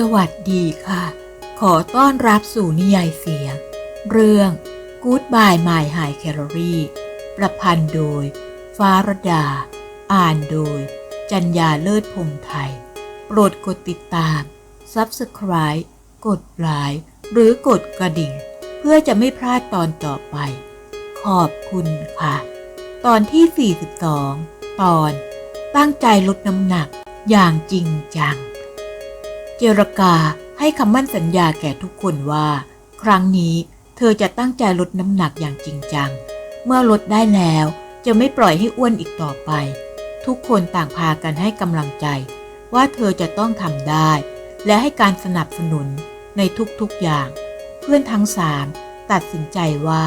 สวัสดีค่ะ ขอต้อนรับสู่นิยายเสียง เรื่อง Goodbye My High Calorie ประพันธ์โดย ฟ้ารดา อ่านโดย จัญญาเลิศพงไทย โปรดกดติดตาม Subscribe กดไลค์หรือกดกระดิ่ง เพื่อจะไม่พลาดตอนต่อไป ขอบคุณค่ะ ตอนที่ 42 ตอน ตั้งใจลดน้ำหนักอย่างจริงจัง เจรกาให้คำมั่นสัญญาแก่ทุกคนว่า ครั้งนี้เธอจะตั้งใจลดน้ำหนักอย่างจริงจัง เมื่อลดได้แล้วจะไม่ปล่อยให้อ้วนอีกต่อไป ทุกคนต่างพากันให้กำลังใจ ว่าเธอจะต้องทำได้ และให้การสนับสนุนในทุกๆอย่าง เพื่อนทั้งสามตัดสินใจว่า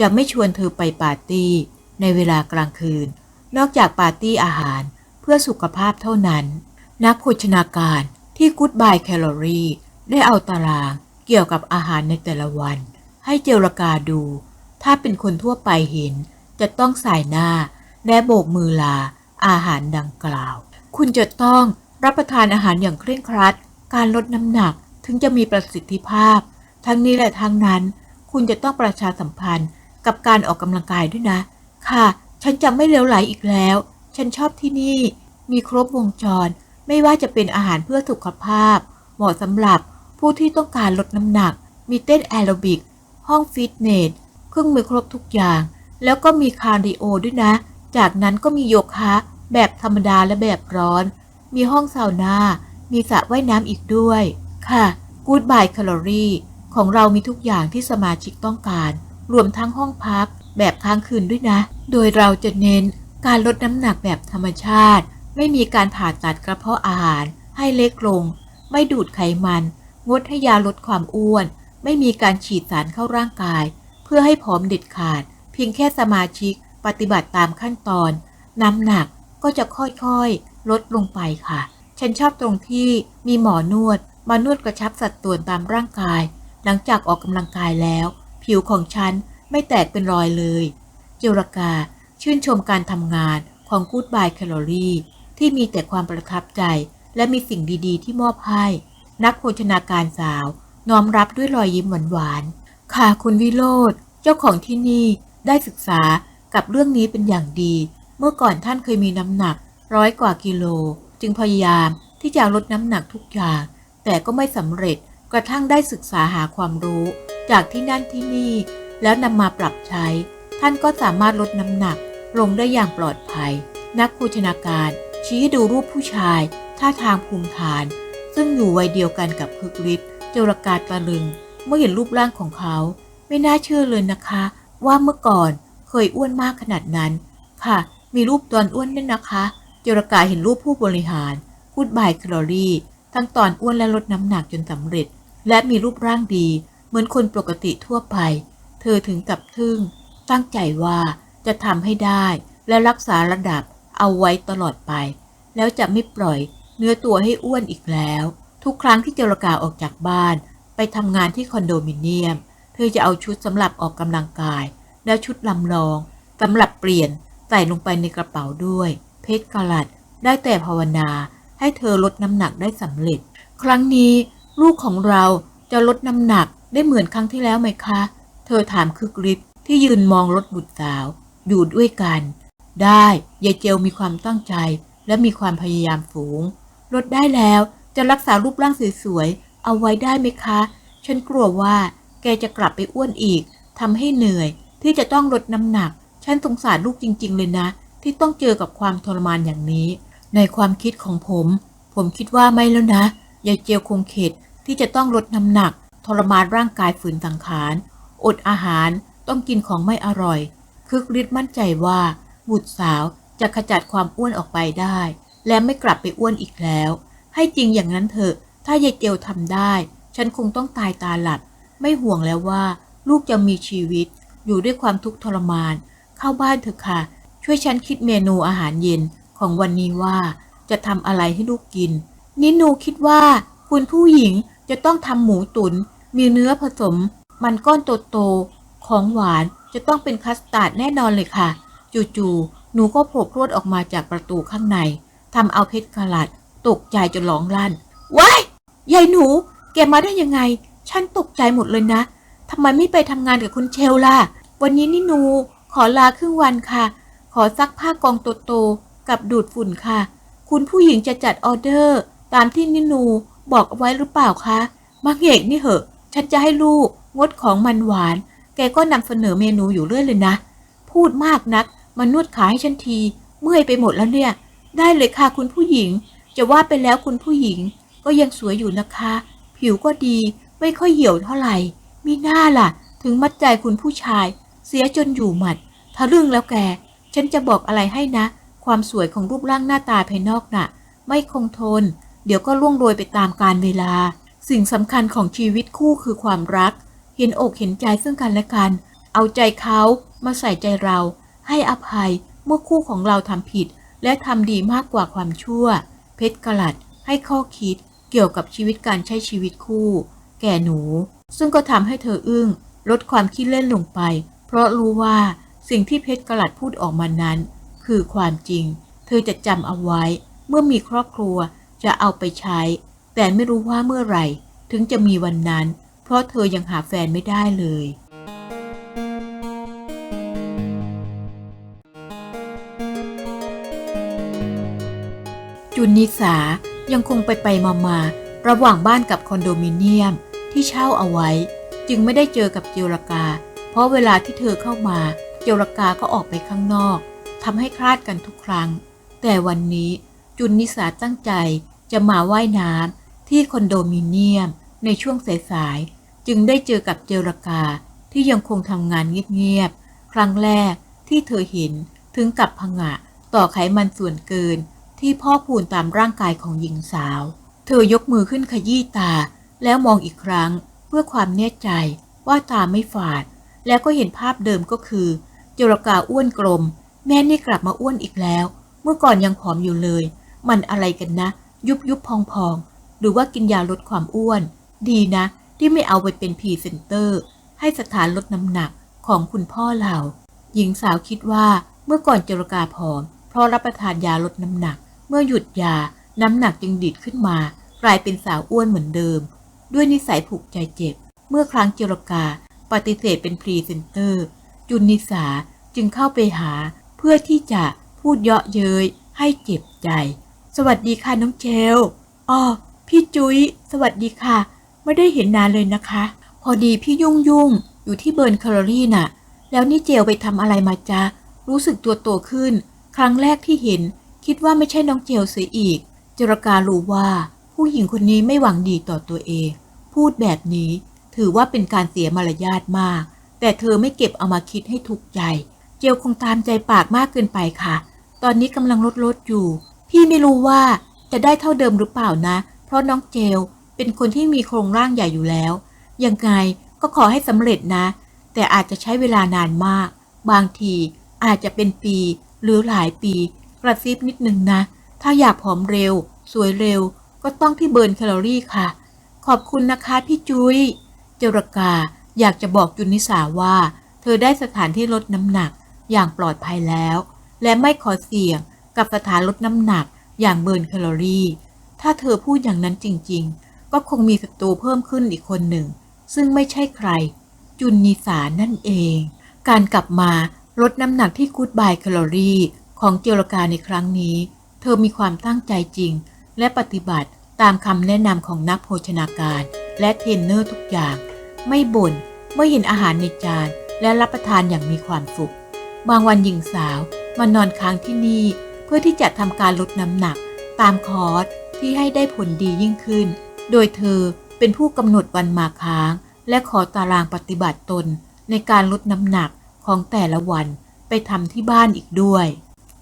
จะไม่ชวนเธอไปปาร์ตี้ในเวลากลางคืน นอกจากปาร์ตี้อาหารเพื่อสุขภาพเท่านั้น นักโภชนาการ ที่ Goodbye Calorie ได้เอาตารางเกี่ยวกับอาหารในแต่ละวัน ให้เจรกาดู ถ้าเป็นคนทั่วไปเห็น จะต้องสายหน้า และโบกมือลาอาหารดังกล่าว คุณจะต้องรับประทานอาหารอย่างเคร่งครัด การลดน้ำหนักถึงจะมีประสิทธิภาพ ทั้งนี้และทั้งนั้น คุณจะต้องประชาสัมพันธ์กับการออกกำลังกายด้วยนะ ค่ะ ฉันจะไม่เลวไหลอีกแล้ว ฉันชอบที่นี่ มีครบวงจร ไม่ว่าจะเป็นอาหารเพื่อสุขภาพ เหมาะสำหรับผู้ที่ต้องการลดน้ำหนัก มีเต้นแอโรบิก ห้องฟิตเนส เครื่องมือครบทุกอย่าง แล้วก็มีคาร์ดิโอด้วยนะ จากนั้นก็มีโยคะแบบธรรมดาและแบบร้อน มีห้องซาวน่า มีสระว่ายน้ำอีกด้วย ค่ะ Goodbye Calorie ของเรามีทุกอย่างที่สมาชิกต้องการ รวมทั้งห้องพักแบบค้างคืนด้วยนะ โดยเราจะเน้นการลดน้ำหนักแบบธรรมชาติ ไม่มีการผ่าตัดกระเพาะอาหาร ให้เล็กลง ไม่ดูดไขมัน งดให้ยาลดความอ้วน ไม่มีการฉีดสารเข้าร่างกาย เพื่อให้ผอมเด็ดขาด เพียงแค่สมาชิกปฏิบัติตามขั้นตอน น้ำหนักก็จะค่อยๆ ลดลงไปค่ะ ฉันชอบตรงที่มีหมอนวด มานวดกระชับสัดส่วนตามร่างกาย หลังจากออกกำลังกายแล้ว ผิวของฉันไม่แตกเป็นรอยเลย เจรกาชื่นชมการทำงานของ Goodbye Calorie ที่มีแต่ความประทับใจ และมีสิ่งดีๆ ที่มอบให้ นักโภชนาการสาว น้อมรับด้วยรอยยิ้มหวานๆค่ะคุณวิโรธเจ้าของที่นี่ได้ศึกษากับเรื่องนี้เป็นอย่างดี เมื่อก่อนท่านเคยมีน้ำหนักร้อยกว่ากิโล จึงพยายามที่จะลดน้ำหนักทุกอย่าง แต่ก็ไม่สำเร็จกระทั่งได้ศึกษาหาความรู้ จากที่นั่นที่นี่ แล้วนำมาปรับใช้ ท่านก็สามารถลดน้ำหนักลงได้อย่างปลอดภัย นักโภชนาการ ชี้ให้ดูรูปผู้ชาย ท่าทางภูมิฐาน ซึ่งอยู่วัยเดียวกันกับคึกฤทธิ์เจรกาตะลึง เมื่อเห็นรูปร่างของเขา ไม่น่าเชื่อเลยนะคะ ว่าเมื่อก่อนเคยอ้วนมากขนาดนั้น ค่ะ มีรูปตอนอ้วนด้วยนะคะ เจรกาเห็นรูปผู้บริหารพูดบายแคลอรี่ ทั้งตอนอ้วนและลดน้ำหนักจนสำเร็จ และมีรูปร่างดี เหมือนคนปกติทั่วไป เธอถึงกับทึ่ง ตั้งใจว่าจะทำให้ได้และรักษาระดับ เอาไว้ตลอดไป แล้วจะไม่ปล่อยเนื้อตัวให้อ้วนอีกแล้ว ทุกครั้งที่เจรกาออกจากบ้าน ไปทำงานที่คอนโดมิเนียม เธอจะเอาชุดสำหรับออกกำลังกาย และชุดลำลองสำหรับเปลี่ยนใส่ลงไปในกระเป๋าด้วย เพชรกลัดได้แต่ภาวนา ให้เธอลดน้ำหนักได้สำเร็จ ครั้งนี้ลูกของเราจะลดน้ำหนักได้เหมือนครั้งที่แล้วไหมคะ เธอถามคึกฤทธิ์ที่ยืนมองรถบุตรสาว อยู่ด้วยกัน ได้ยายเจลมีความตั้งใจ และมีความพยายามสูง ลดได้แล้วจะรักษารูปร่างสวยๆ เอาไว้ได้ไหมคะ ฉันกลัวว่า แกจะกลับไปอ้วนอีก ทำให้เหนื่อย ที่จะต้องลดน้ำหนัก ฉันสงสารลูกจริง ๆ เลยนะ ที่ต้องเจอกับความทรมานอย่างนี้ ในความคิดของผม ผมคิดว่าไม่แล้วนะ ยายเจลคงเข็ดที่จะต้องลดน้ำหนัก ทรมานร่างกายฝืนสังขาร อดอาหาร ต้องกินของไม่อร่อย คึกฤทธิ์มั่นใจว่า บุตรสาวจะขจัดความอ้วนออกไปได้ และไม่กลับไปอ้วนอีกแล้ว ให้จริงอย่างนั้นเถอะ ถ้ายายเจลทำได้ ฉันคงต้องตายตาหลับ ไม่ห่วงแล้วว่า ลูกจะมีชีวิต อยู่ด้วยความทุกข์ทรมาน เข้าบ้านเถอะค่ะ ช่วยฉันคิดเมนูอาหารเย็นของวันนี้ว่า จะทำอะไรให้ลูกกิน นินูคิดว่า คุณผู้หญิงจะต้องทำหมูตุนมีเนื้อผสม มันก้อนโตๆของหวานจะต้องเป็นคัสตาร์ดแน่นอนเลยค่ะ จู่ๆ หนูก็โผล่พรวดออกมาจากประตูข้างใน ทำเอาเพชรกลัดตกใจจนร้องลั่น ว้ายยายหนู แกมาได้ยังไง ฉันตกใจหมดเลยนะ ทำไมไม่ไปทำงานกับคุณเชลล่ะ วันนี้นี่หนู ขอลาครึ่งวันค่ะ ขอซักผ้ากองโตๆกับดูดฝุ่นค่ะ คุณผู้หญิงจะจัดออเดอร์ ตามที่นินูบอกเอาไว้หรือเปล่าคะมักเหกนี่เหอะ ฉันจะให้ลูกงดของมันหวาน แกก็นำเสนอเมนูอยู่เรื่อยเลยนะ พูดมากนัก มานวดขาให้ฉันที เมื่อยไปหมดแล้วเนี่ย ได้เลยค่ะคุณผู้หญิง จะว่าไปแล้วคุณผู้หญิง ก็ยังสวยอยู่นะคะ ผิวก็ดีไม่ค่อยเหี่ยวเท่าไหร่ มีหน้าล่ะ ถึงมัดใจคุณผู้ชาย เสียจนอยู่หมัดทะลึ่งแล้วแก ฉันจะบอกอะไรให้นะ ความสวยของรูปร่างหน้าตาภายนอกน่ะ ไม่คงทน เดี๋ยวก็ล่วงโรยไปตามกาลเวลา สิ่งสำคัญของชีวิตคู่คือความรัก เห็นอกเห็นใจซึ่งกันและกัน เอาใจเขามาใส่ใจเรา ให้อภัยเมื่อคู่ของเราทำผิด และทำดีมากกว่าความชั่ว เพชรกลัดให้ข้อคิดเกี่ยวกับชีวิตการใช้ชีวิตคู่ แก่หนู ซึ่งก็ทำให้เธออึ้ง ลดความคิดเล่นลงไป เพราะรู้ว่าสิ่งที่เพชรกลัดพูดออกมานั้น คือความจริง เธอจะจำเอาไว้ เมื่อมีครอบครัวจะเอาไปใช้ แต่ไม่รู้ว่าเมื่อไหร่ ถึงจะมีวันนั้น เพราะเธอยังหาแฟนไม่ได้เลย จุนนิสายังคงไปไปมามาระหว่างบ้านกับคอนโดมิเนียมที่เช่าเอาไว้ จึงไม่ได้เจอกับเจรกา เพราะเวลาที่เธอเข้ามาเจรกาก็ออกไปข้างนอกทำให้คลาดกันทุกครั้ง แต่วันนี้จุนนิสาตั้งใจจะมาว่ายน้ำที่คอนโดมิเนียมในช่วงสายๆจึงได้เจอกับเจรกาที่ยังคงทำงานเงียบๆครั้งแรกที่เธอเห็นถึงกับผงะต่อไขมันส่วนเกิน ที่พ่อพูนตามร่างกายของหญิงสาว เธอยกมือขึ้นขยี้ตา แล้วมองอีกครั้งเพื่อความแน่ใจว่าตาไม่ฝาด แล้วก็เห็นภาพเดิมก็คือจรกาอ้วนกลม แม่นี่กลับมาอ้วนอีกแล้ว เมื่อก่อนยังผอมอยู่เลย มันอะไรกันนะ ยุบยุบพองพองหรือว่ากินยาลดความอ้วน ดีนะ ที่ไม่เอาไปเป็นพรีเซนเตอร์ ให้สถานลดน้ำหนักของคุณพ่อเรา หญิงสาวคิดว่าเมื่อก่อนจรกาผอม เพราะรับประทานยาลดน้ำหนัก เมื่อหยุดยา น้ำหนักจึงดิดขึ้นมา กลายเป็นสาวอ้วนเหมือนเดิม ด้วยนิสัยผูกใจเจ็บ เมื่อครั้งเจรกา ปฏิเสธเป็นพรีเซนเตอร์ จุนนิสาจึงเข้าไปหา เพื่อที่จะพูดเยาะเย้ยให้เจ็บใจ สวัสดีค่ะน้องเจลอ๋อพี่จุย้ยสวัสดีค่ะ ไม่ได้เห็นนานเลยนะคะ พอดีพี่ยุ่งยุ่งๆอยู่ที่เบิร์นแคลอรี่น่ะ แล้วนี่เจลไปทำอะไรมาจ๊ะรู้สึกตัวโตขึ้น ครั้งแรกที่เห็น คิดว่าไม่ใช่น้องเจลเสียอีกเจรการู้ว่าผู้หญิงคนนี้ไม่หวังดีต่อตัวเอง พูดแบบนี้ถือว่าเป็นการเสียมารยาทมาก แต่เธอไม่เก็บเอามาคิดให้ถูกใจ เจลคงตามใจปากมากเกินไปค่ะ ตอนนี้กำลังลดลดอยู่ พี่ไม่รู้ว่าจะได้เท่าเดิมหรือเปล่านะ เพราะน้องเจลเป็นคนที่มีโครงร่างใหญ่อยู่แล้ว ยังไงก็ขอให้สำเร็จนะ แต่อาจจะใช้เวลานานมาก บางทีอาจจะเป็นปีหรือหลายปี กระซิบนิดหนึ่งนะ ถ้าอยากผอมเร็ว สวยเร็ว ก็ต้องที่เบิร์นแคลอรี่ค่ะ ขอบคุณนะคะพี่จุย้ย เจรกาอยากจะบอกจุนนิสาว่า เธอได้สถานที่ลดน้ำหนักอย่างปลอดภัยแล้ว และไม่ขอเสี่ยงกับสถานลดน้ำหนักอย่างเบิร์นแคลอรี่ ถ้าเธอพูดอย่างนั้นจริง ๆ ก็คงมีศัตรูเพิ่มขึ้นอีกคนหนึ่ง ซึ่งไม่ใช่ใคร จุนนิสานั่นเอง การกลับมาลดน้ำหนักที่กูดบายแคลอรี่ ของเจรกาในครั้งนี้ เธอมีความตั้งใจจริง และปฏิบัติตามคำแนะนำของนักโภชนาการ และเทรนเนอร์ทุกอย่าง ไม่บ่นเมื่อเห็นอาหารในจานและรับประทานอย่างมีความสุข บางวันหญิงสาวมานอนค้างที่นี่ เพื่อที่จะทำการลดน้ำหนัก ตามคอร์สที่ให้ได้ผลดียิ่งขึ้น โดยเธอเป็นผู้กำหนดวันมาค้าง และขอตารางปฏิบัติตนในการลดน้ำหนักของแต่ละวันไปทำที่บ้านอีกด้วย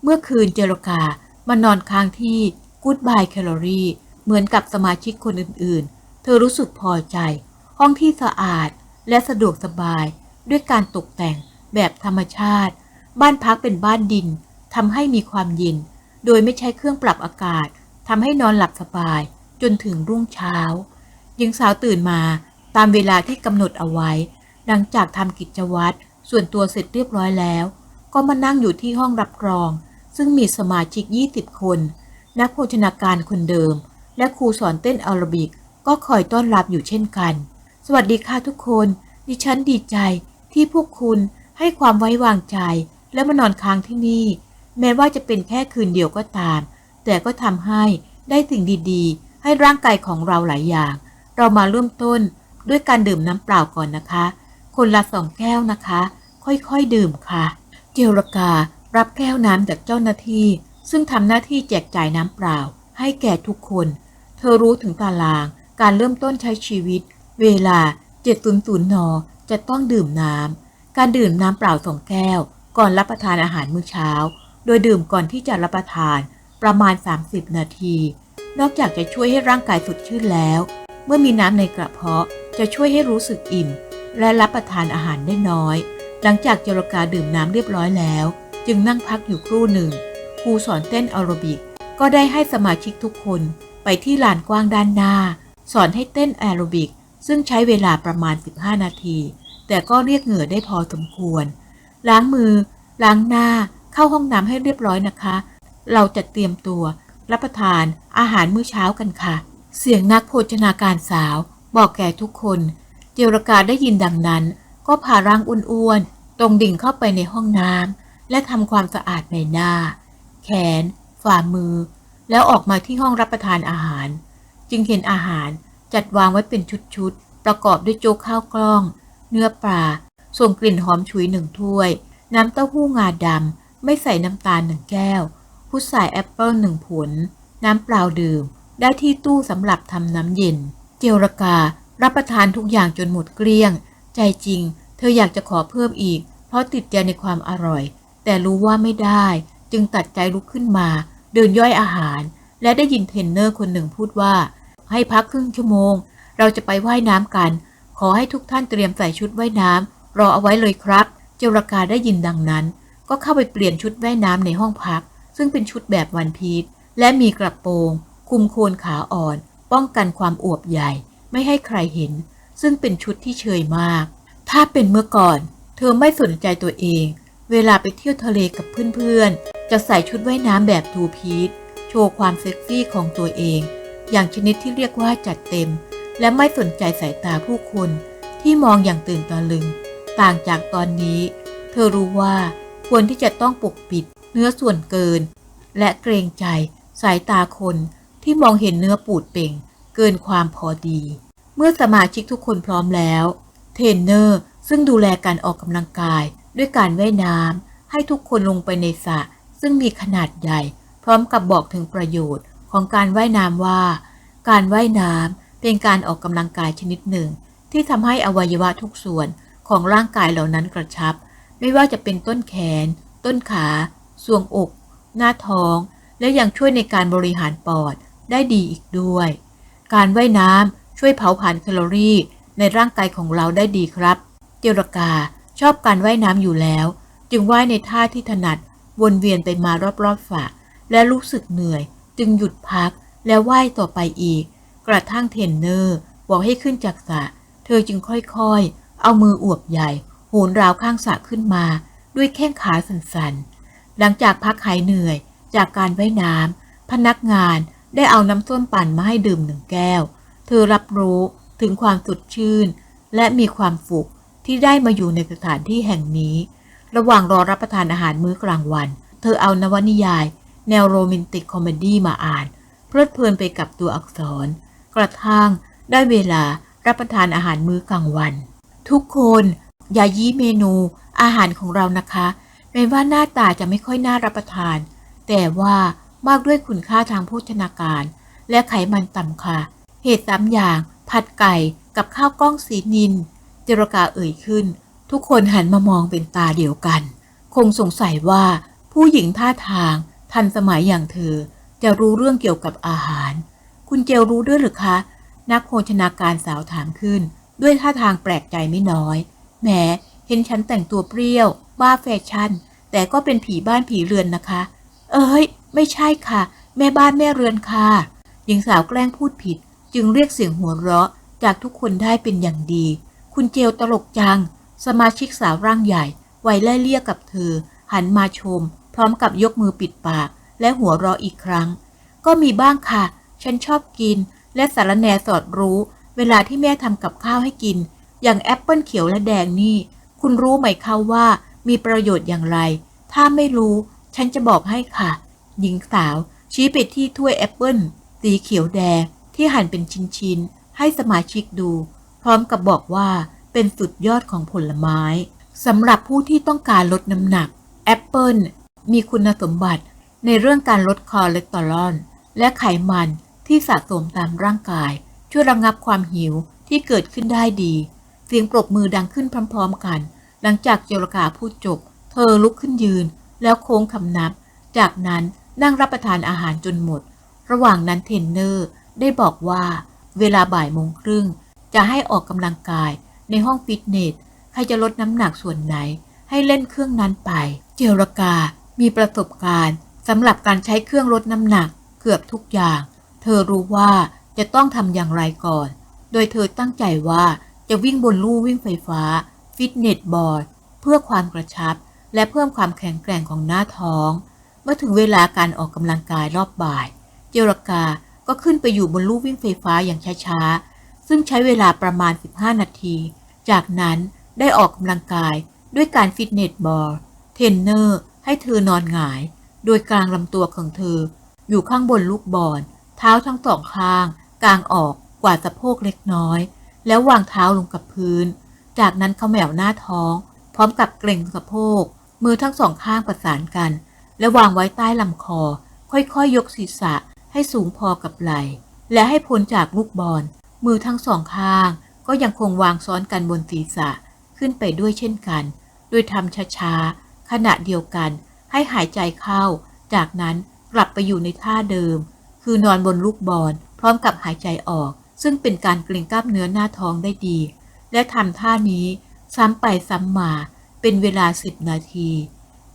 เมื่อคืนเจรกามานอนค้างที่ Goodbye Calorie เหมือนกับสมาชิกคนอื่นๆ เธอรู้สึกพอใจ ห้องที่สะอาดและสะดวกสบายด้วยการตกแต่งแบบธรรมชาติ บ้านพักเป็นบ้านดินทำให้มีความเย็น โดยไม่ใช้เครื่องปรับอากาศทำให้นอนหลับสบาย จนถึงรุ่งเช้าหญิงสาวตื่นมาตามเวลาที่กำหนดเอาไว้ หลังจากทำกิจวัตรส่วนตัวเสร็จเรียบร้อยแล้ว ก็มานั่งอยู่ที่ห้องรับรอง ซึ่งมีสมาชิก 20 คน นักโภชนาการคนเดิม และครูสอนเต้นแอโรบิก ก็คอยต้อนรับอยู่เช่นกัน สวัสดีค่ะทุกคน ดิฉันดีใจที่พวกคุณให้ความไว้วางใจ และมานอนค้างที่นี่ แม้ว่าจะเป็นแค่คืนเดียวก็ตาม แต่ก็ทำให้ได้สิ่งดีๆ ให้ร่างกายของเราหลายอย่าง เรามาเริ่มต้นด้วยการดื่มน้ำเปล่าก่อนนะคะ คนละสองแก้วนะคะ ค่อยๆดื่มค่ะ เจรกา รับแก้วน้ำจากเจ้าหน้าที่ ซึ่งทำหน้าที่แจกจ่ายน้ำเปล่า ให้แก่ทุกคน เธอรู้ถึงตาราง การเริ่มต้นใช้ชีวิต เวลา 7.00 น จะต้องดื่มน้ำ การดื่มน้ำเปล่าสองแก้ว ก่อนรับประทานอาหารมื้อเช้า โดยดื่มก่อนที่จะรับประทานประมาณ 30 นาที นอกจากจะช่วยให้ร่างกายสดชื่นแล้ว เมื่อมีน้ำในกระเพาะจะช่วยให้รู้สึกอิ่ม และรับประทานอาหารได้น้อย หลังจากเจรกาดื่มน้ำเรียบร้อยแล้ว จึงนั่งพักอยู่ครู่หนึ่งครูสอนเต้นแอโรบิก ก็ได้ให้สมาชิกทุกคนไปที่ลานกว้างด้านหน้า สอนให้เต้นแอโรบิก ซึ่งใช้เวลาประมาณ 15 นาที แต่ก็เรียกเหงื่อได้พอสมควร ล้างมือ ล้างหน้าเข้าห้องน้ำให้เรียบร้อยนะคะ เราจะเตรียมตัว รับประทานอาหารมื้อเช้ากันค่ะ เสียงนักโภชนาการสาว บอกแก่ทุกคน เจรกาได้ยินดังนั้น ก็พาร่างอ้วนๆตรงดิ่งเข้าไปในห้องน้ำ และทำความสะอาดใบหน้า แขน ฝ่ามือ แล้วออกมาที่ห้องรับประทานอาหาร จึงเห็นอาหารจัดวางไว้เป็นชุดๆ ประกอบด้วยโจ๊กข้าวกล้อง เนื้อปลา ส่งกลิ่นหอมฉุยหนึ่งถ้วย น้ำเต้าหู้งาดำ ไม่ใส่น้ำตาลหนึ่งแก้ว พุทราแอปเปิลหนึ่งผล น้ำเปล่าดื่ม ได้ที่ตู้สำหรับทำน้ำเย็น เจลรกา รับประทานทุกอย่างจนหมดเกลี้ยง ใจจริง เธออยากจะขอเพิ่มอีก เพราะติดใจในความอร่อย แต่รู้ว่าไม่ได้ จึงตัดใจลุกขึ้นมา เดินย่อยอาหาร และได้ยินเทรนเนอร์คนหนึ่งพูดว่า ให้พักครึ่งชั่วโมง เราจะไปว่ายน้ำกัน ขอให้ทุกท่านเตรียมใส่ชุดว่ายน้ำรอเอาไว้เลยครับ เจรกาได้ยินดังนั้น ก็เข้าไปเปลี่ยนชุดว่ายน้ำในห้องพัก ซึ่งเป็นชุดแบบวันพีชและมีกระโปรงคุมโคนขาอ่อน ป้องกันความอวบใหญ่ ไม่ให้ใครเห็น ซึ่งเป็นชุดที่เชยมาก ถ้าเป็นเมื่อก่อน เธอไม่สนใจตัวเอง เวลาไปเที่ยวทะเลกับเพื่อนๆ จะใส่ชุดว่ายน้ำแบบทูพีชโชว์ความเซ็กซี่ของตัวเอง อย่างชนิดที่เรียกว่าจัดเต็ม และไม่สนใจสายตาผู้คนที่มองอย่างตื่นตะลึง ต่างจากตอนนี้ เธอรู้ว่าควรที่จะต้องปกปิดเนื้อส่วนเกิน และเกรงใจสายตาคนที่มองเห็นเนื้อปูดเป่ง เกินความพอดี เมื่อสมาชิกทุกคนพร้อมแล้ว เทรนเนอร์ซึ่งดูแลการออกกำลังกาย ด้วยการว่ายน้ำให้ทุกคนลงไปในสระซึ่งมีขนาดใหญ่ พร้อมกับบอกถึงประโยชน์ของการว่ายน้ำว่า การว่ายน้ำเป็นการออกกำลังกายชนิดหนึ่ง ที่ทำให้อวัยวะทุกส่วนของร่างกายเหล่านั้นกระชับ ไม่ว่าจะเป็นต้นแขน ต้นขาทรวงอก หน้าท้อง และยังช่วยในการบริหารปอดได้ดีอีกด้วย การว่ายน้ำช่วยเผาผลาญแคลอรี่ในร่างกายของเราได้ดีครับ เจรกา ชอบการว่ายน้ำอยู่แล้ว จึงว่ายในท่าที่ถนัด วนเวียนไปมารอบๆฝาและรู้สึกเหนื่อย จึงหยุดพักแล้วว่ายต่อไปอีก กระทั่งเทรนเนอร์ บอกให้ขึ้นจากสระเธอจึงค่อยๆ เอามืออวบใหญ่โหนราวข้างสระขึ้นมา ด้วยแข้งขาสั่นๆ หลังจากพักหายเหนื่อย จากการว่ายน้ำพนักงานได้เอาน้ำส้มปั่นมาให้ดื่มหนึ่งแก้ว เธอรับรู้ถึงความสดชื่น และมีความสุข ที่ได้มาอยู่ในสถานที่แห่งนี้ ระหว่างรอรับประทานอาหารมื้อกลางวัน เธอเอานวนิยาย แนวโรแมนติกคอมเมดี้มาอ่าน เพลิดเพลินไปกับตัวอักษร กระทั่งได้เวลารับประทานอาหารมื้อกลางวัน ทุกคนอย่ายี้เมนูอาหารของเรานะคะแม้ว่าหน้าตาจะไม่ค่อยน่ารับประทาน แต่ว่ามากด้วยคุณค่าทางโภชนาการ และไขมันต่ำค่ะ เหตุสามอย่าง ผัดไก่กับข้าวกล้องสีนิน เจรกาเอ่ยขึ้น ทุกคนหันมามองเป็นตาเดียวกัน คงสงสัยว่าผู้หญิงท่าทาง ทันสมัยอย่างเธอ จะรู้เรื่องเกี่ยวกับอาหาร คุณเจลรู้ด้วยหรือคะ นักโภชนาการสาวถามขึ้น ด้วยท่าทางแปลกใจไม่น้อยแหมเห็นฉันแต่งตัวเปรี้ยว บ้าแฟชั่น แต่ก็เป็นผีบ้านผีเรือนนะคะ เอ้ย ไม่ใช่ค่ะ แม่บ้านแม่เรือนค่ะหญิงสาวแกล้งพูดผิด จึงเรียกเสียงหัวเราะจากทุกคนได้เป็นอย่างดี คุณเจลตลกจัง สมาชิกสาวร่างใหญ่วัยไล่เลี่ยกับเธอ หันมาชม พร้อมกับยกมือปิดปาก และหัวเราะอีกครั้ง ก็มีบ้างค่ะ ฉันชอบกิน และสารแนสอดรู้ เวลาที่แม่ทำกับข้าวให้กิน อย่างแอปเปิลเขียวและแดงนี่ คุณรู้ไหมคะว่ามีประโยชน์อย่างไร ถ้าไม่รู้ ฉันจะบอกให้ค่ะ หญิงสาว ชี้ไปที่ถ้วยแอปเปิลสีเขียวแดงที่หั่นเป็นชิ้นๆให้สมาชิกดู ร้อมกับบอกว่าเป็นสุดยอดของผลไม้สำหรับผู้ที่ต้องการลดน้ำหนัก แอปเปิลมีคุณสมบัติในเรื่องการลดคอเลสเตอรอลและไขมันที่สะสมตามร่างกาย ช่วยระงับความหิวที่เกิดขึ้นได้ดี เสียงปรบมือดังขึ้นพร้อมๆกัน หลังจากเจรกาพูดจบ เธอลุกขึ้นยืน แล้วโค้งคำนับ จากนั้นนั่งรับประทานอาหารจนหมด ระหว่างนั้นเทนเนอร์ได้บอกว่า เวลาบ่ายโมงครึ่ง จะให้ออกกำลังกายในห้องฟิตเนสใครจะลดน้ำหนักส่วนไหน ให้เล่นเครื่องนั้นไป เจรกา มีประสบการณ์สำหรับการใช้เครื่องลดน้ำหนักเกือบทุกอย่าง เธอรู้ว่าจะต้องทำอย่างไรก่อน โดยเธอตั้งใจว่าจะวิ่งบนลู่วิ่งไฟฟ้า ฟิตเนสบอร์ด เพื่อความกระชับ และเพิ่มความแข็งแกร่งของหน้าท้อง เมื่อถึงเวลาการออกกำลังกายรอบบ่าย เจรกาก็ขึ้นไปอยู่บนลู่วิ่งไฟฟ้าอย่างช้าๆ ซึ่งใช้เวลาประมาณ 15 นาที จากนั้นได้ออกกำลังกายด้วยการฟิตเนสบอร์ดเทรนเนอร์ให้เธอนอนหงาย โดยกลางลำตัวของเธอ อยู่ข้างบนลูกบอลเท้าทั้งสองข้างกางออกกว่าสะโพกเล็กน้อย แล้ววางเท้าลงกับพื้น จากนั้นเขาแมวหน้าท้อง พร้อมกับเกร็งสะโพก มือทั้งสองข้างประสานกัน และวางไว้ใต้ลำคอ ค่อยๆยยกศีรษะให้สูงพอกับไหล่และให้พ้นจากลูกบอล มือทั้งสองข้าง ก็ยังคงวางซ้อนกันบนศีรษะขึ้นไปด้วยเช่นกัน โดยทำช้าๆ ขณะเดียวกัน ให้หายใจเข้า จากนั้นกลับไปอยู่ในท่าเดิม คือนอนบนลูกบอลพร้อมกับหายใจออก ซึ่งเป็นการเกร็งกล้ามเนื้อหน้าท้องได้ดี และทำท่านี้ซ้ำไปซ้ำมาเป็นเวลาสิบนาที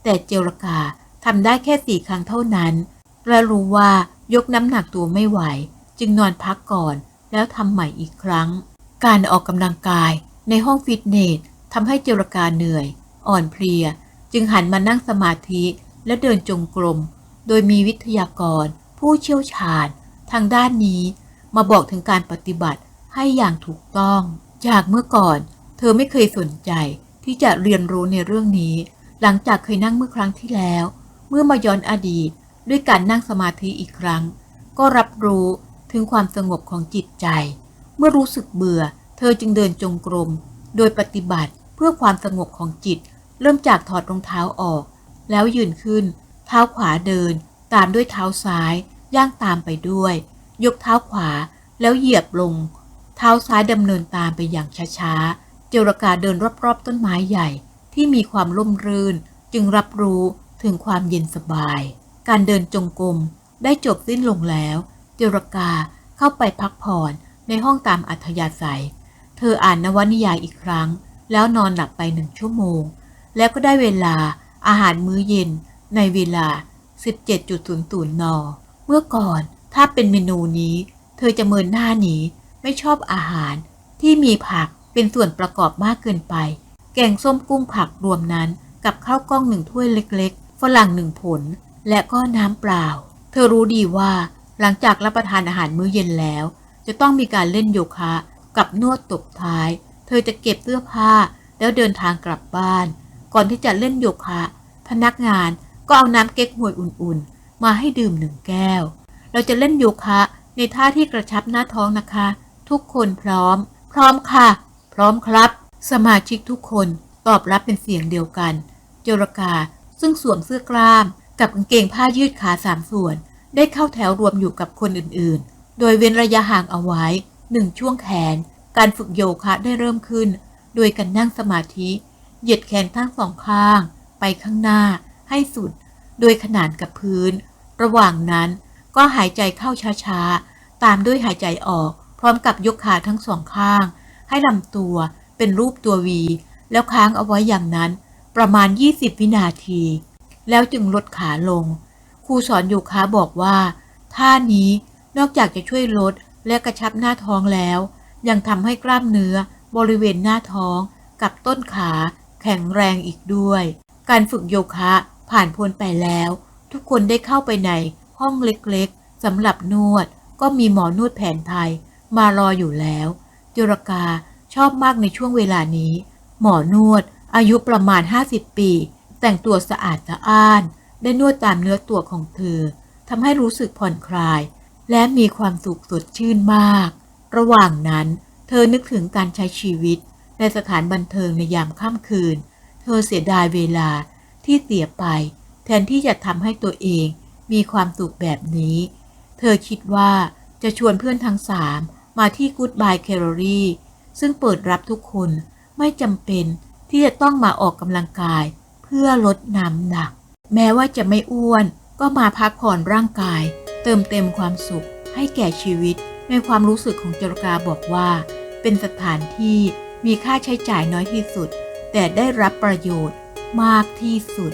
แต่เจรกาทำได้แค่สี่ครั้งเท่านั้นและรู้ว่ายกน้ำหนักตัวไม่ไหว จึงนอนพักก่อน แล้วทำใหม่อีกครั้ง การออกกำลังกายในห้องฟิตเนสทำให้เจรกาเหนื่อย อ่อนเพลีย จึงหันมานั่งสมาธิและเดินจงกรม โดยมีวิทยากร ผู้เชี่ยวชาญ ทางด้านนี้มาบอกถึงการปฏิบัติให้อย่างถูกต้อง จากเมื่อก่อน เธอไม่เคยสนใจที่จะเรียนรู้ในเรื่องนี้ หลังจากเคยนั่งเมื่อครั้งที่แล้ว เมื่อมาย้อนอดีต ด้วยการนั่งสมาธิอีกครั้ง ก็รับรู้ ถึงความสงบของจิตใจ เมื่อรู้สึกเบื่อ เธอจึงเดินจงกรม โดยปฏิบัติเพื่อความสงบของจิต เริ่มจากถอดรองเท้าออก แล้วยืนขึ้น เท้าขวาเดิน ตามด้วยเท้าซ้าย ย่างตามไปด้วย ยกเท้าขวาแล้วเหยียบลง เท้าซ้ายดำเนินตามไปอย่างช้าๆ เจรกาเดินรอบๆต้นไม้ใหญ่ ที่มีความร่มรื่น จึงรับรู้ถึงความเย็นสบาย การเดินจงกรมได้จบสิ้นลงแล้ว จรกาเข้าไปพักผ่อนในห้องตามอัธยาศัย เธออ่านนวนิยายอีกครั้ง แล้วนอนหลับไปหนึ่งชั่วโมง แล้วก็ได้เวลาอาหารมื้อเย็นในเวลา 17.00 น เมื่อก่อนถ้าเป็นเมนูนี้ เธอจะเมินหน้าหนีไม่ชอบอาหารที่มีผักเป็นส่วนประกอบมากเกินไป แกงส้มกุ้งผักรวมนั้นกับข้าวกล้องหนึ่งถ้วยเล็กๆ ฝรั่งหนึ่งผล และก็น้ำเปล่า เธอรู้ดีว่า หลังจากรับประทานอาหารมื้อเย็นแล้ว จะต้องมีการเล่นโยคะกับนวดตบท้าย เธอจะเก็บเสื้อผ้าแล้วเดินทางกลับบ้าน ก่อนที่จะเล่นโยคะ พนักงานก็เอาน้ำเก๊กฮวยอุ่นๆ มาให้ดื่มหนึ่งแก้ว เราจะเล่นโยคะในท่าที่กระชับหน้าท้องนะคะ ทุกคนพร้อม พร้อมค่ะ พร้อมครับ สมาชิกทุกคนตอบรับเป็นเสียงเดียวกัน โจรกาซึ่งสวมเสื้อกล้าม กับกางเกงผ้ายืดขาสามส่วน ได้เข้าแถวรวมอยู่กับคนอื่นๆ โดยเว้นระยะห่างเอาไว้หนึ่งช่วงแขน การฝึกโยคะได้เริ่มขึ้น โดยการนั่งสมาธิ เหยียดแขนทั้งสองข้าง ไปข้างหน้าให้สุด โดยขนานกับพื้น ระหว่างนั้นก็หายใจเข้าช้าๆ ตามด้วยหายใจออก พร้อมกับยกขาทั้งสองข้าง ให้ลำตัวเป็นรูปตัววี แล้วค้างเอาไว้อย่างนั้น ประมาณ 20 วินาที แล้วจึงลดขาลง รูสอนโยคะบอกว่า ท่านี้นอกจากจะช่วยลดและกระชับหน้าท้องแล้ว ยังทำให้กล้ามเนื้อบริเวณหน้าท้องกับต้นขาแข็งแรงอีกด้วย การฝึกโยคะผ่านพ้นไปแล้ว ทุกคนได้เข้าไปในห้องเล็กๆสำหรับนวด ก็มีหมอนวดแผนไทยมารออยู่แล้วจุรกาชอบมากในช่วงเวลานี้ หมอนวดอายุประมาณ 50 ปี แต่งตัวสะอาดสะอ้าน ได้นวดตามเนื้อตัวของเธอทำให้รู้สึกผ่อนคลาย และมีความสุขสดชื่นมาก ระหว่างนั้น เธอนึกถึงการใช้ชีวิต ในสถานบันเทิงในยามค่ำคืน เธอเสียดายเวลาที่เสียไป แทนที่จะทำให้ตัวเองมีความสุขแบบนี้ เธอคิดว่าจะชวนเพื่อนทั้งสามมาที่ Goodbye Calorie ซึ่งเปิดรับทุกคนไม่จำเป็นที่จะต้องมาออกกำลังกายเพื่อลดน้ำหนัก แม้ว่าจะไม่อ้วนก็มาพักผ่อนร่างกาย เติมเต็มความสุข ให้แก่ชีวิต ในความรู้สึกของจรกาบอกว่า เป็นสถานที่มีค่าใช้จ่ายน้อยที่สุด แต่ได้รับประโยชน์มากที่สุด